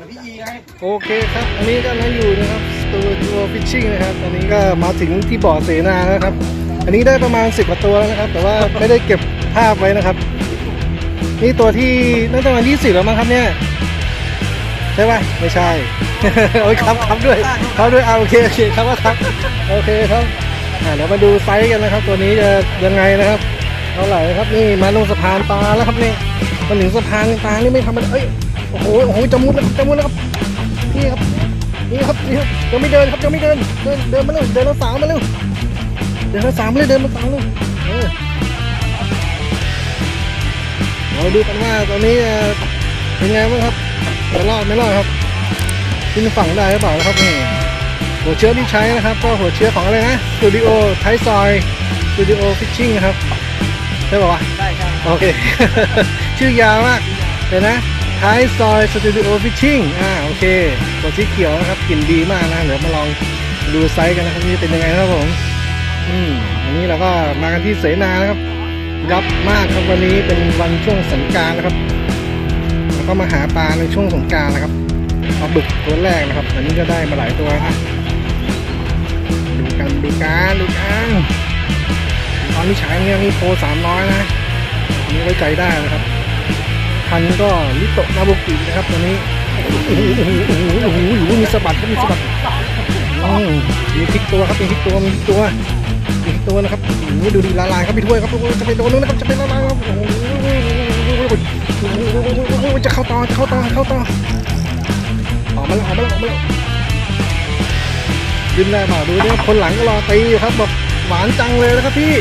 มือนพี่ยีไงโอเคครับ อันนี้ก็นั่งอยู่นะครับสตูดิโอฟิชชิ่งนะครับ อันนี้ก็มาถึงที่บ่อเสนาแล้วครับ อันนี้ได้ประมาณ10กว่าตัวแล้วนะครับ แต่ว่าไม่ได้เก็บภาพไว้นะครับ นี่ตัวที่น่าจะประมาณ20แล้วมั้งครับเนี่ย ใช่ป่ะไม่ใช่ โอ้ยครับครับด้วยครับด้วยเอาโอเคโอเคครับว่าครับโอเคครับอ่าเดี๋ยวมาดูไซส์กันนะครับ ตัวนี้จะยังไงนะครับเท่าไหร่นะครับนี่มาลงสะพานปลาแล้วครับนี่มาถึงสะพานปลานี่ไม่ทำมันเอ้ย โอ้โหโอ้โหจะมุดแล้วจะมุดแล้วครับนี่ครับนี่ครับนี่ครับยังไม่เดินครับยังไม่เดินเดินเดินมาเร็วเดินมาสามมาเร็วเดินมาสามเลยเดินมาสามเลยเออเราดูกันว่าตอนนี้จะเป็นไงบ้างครับจะรอดไม่รอดครับขึ้นฝั่งได้หรือเปล่านะครับนี่หัวเชื้อที่ใช้นะครับ ก็หัวเชื้อของอะไรนะสตูดิโอไทซอยสตูดิโอฟิชชิ่งนะครับใช่ป่าวะได้ใช่โอเค ชื่อยาวมากเดี๋ยวนะ ท้ายซอยสตูดิโอฟิชชิ่งอ่าโอเคตัวสีเขียวนะครับกลิ่นดีมากนะเดี๋ยวมาลองดูไซส์กันนะครับนี่เป็นยังไงครับผมอืมอันนี้เราก็มากันที่เสนานะครับยับมากครับวันนี้เป็นวันช่วงสงการนะครับแล้วก็มาหาปลาในช่วงสงการนะครับปลาบึกตัวแรกนะครับ อันนี้ก็ได้มาหลายตัวนะดูกันดูกันดูกันตอนนี้ฉายเนี่ยมีโปรสามร้อยนะอันนี้ไว้ใจได้นะครับ คันก็ลิโตะนาบุกินะครับตัวนี้โอ้โหโอ้โหโอ้โหโอ้โหมีสะบัดครับมีสะบัดมีพลิกตัวครับมีพลิกตัวมีพลิกตัวมีพลิกตัวนะครับนี่ดูดีละลายครับพี่ถ้วยครับจะไปโดนนู้นนะครับจะไปละลายครับโอ้โหโอ้โหจะเข้าต่อจะเข้าต่อเข้าต่อออกมาแล้วออกมาแล้วออกมาแล้วยืนได้เปล่าดูเนี่ยคนหลังก็รอตีอยู่ครับบอกหวานจังเลยนะครับพี่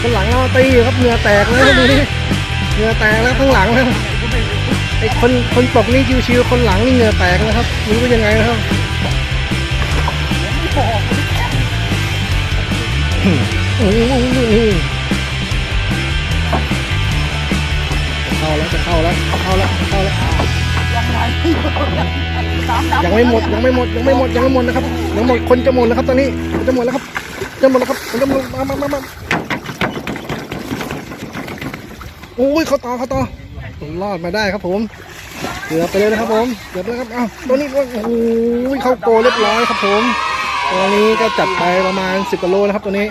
ข้างหลังเราตีอยู่ครับเหงื่อแตกเลยดูนี่ เหงื่อแตกแล้วข้างหลังแล้วไอคนคนตกนี่ชิวๆคนหลังนี่เหงื่อแตกนะครับไม่รู้ว่ายังไงนะครับโอ้โหเข้าแล้วจะเข้าแล้วเข้าแล้วเข้าแล้วยังไม่หมดยังไม่หมดยังไม่หมดยังไม่หมดนะครับยังหมดคนจะหมดแล้วครับตอนนี้จะหมดแล้วครับจะหมดแล้วครับจะหมดมามามามา โอุ้ยเขาต่อเขาต่อรอดมาได้ครับผมเกือบไปเลยนะครับผมเกือบแล้วครับอ้าวตัวนี้ก็โอ้ยเข้าโกเรียบร้อยครับผมตัวนี้ก็จัดไปประมาณ 10กิโลนะครับตัวนี้